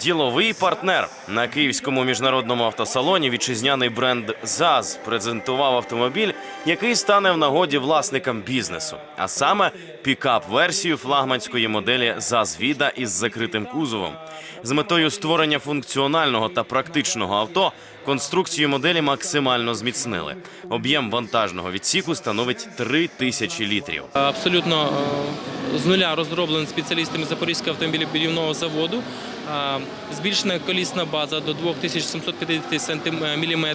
Діловий партнер на київському міжнародному автосалоні вітчизняний бренд ЗАЗ презентував автомобіль, який стане в нагоді власникам бізнесу, а саме пікап-версію флагманської моделі ЗАЗ Віда із закритим кузовом. З метою створення функціонального та практичного авто конструкцію моделі максимально зміцнили. Об'єм вантажного відсіку становить 3 тисячі літрів. Абсолютно е, з нуля розроблений спеціалістами Запорізького автомобілебудівного заводу. Е, Збільшена колісна база до 2750 мм.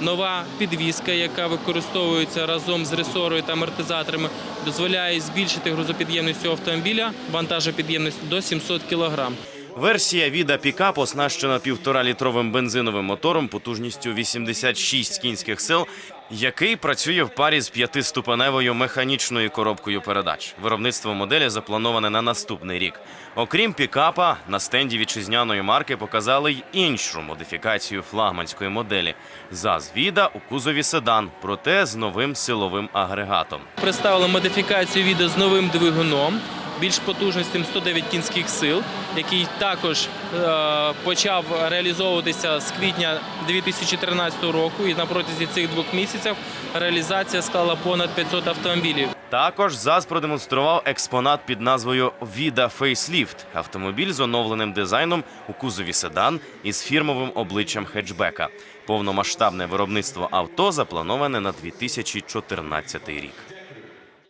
Нова підвізка, яка використовується разом з ресорою та амортизаторами, дозволяє збільшити грузопідємність цього автомобіля, вантажопідємність до 700 кг. Версія Віда Пікап оснащена півтора-літровим бензиновим мотором потужністю 86 кінських сил, який працює в парі з п'ятиступеневою механічною коробкою передач. Виробництво моделі заплановане на наступний рік. Окрім пікапа, на стенді вітчизняної марки показали й іншу модифікацію флагманської моделі ЗАЗ Віда у кузові седан, проте з новим силовим агрегатом. Представили модифікацію відео з новим двигуном, більш потужністю 109 кінських сил, який також е, почав реалізовуватися з квітня 2013 року. І на протязі цих двох місяців реалізація склала понад 500 автомобілів. Також ЗАЗ продемонстрував експонат під назвою Vida Facelift – автомобіль з оновленим дизайном у кузові седан із фірмовим обличчям хетчбека. Повномасштабне виробництво авто заплановане на 2014 рік.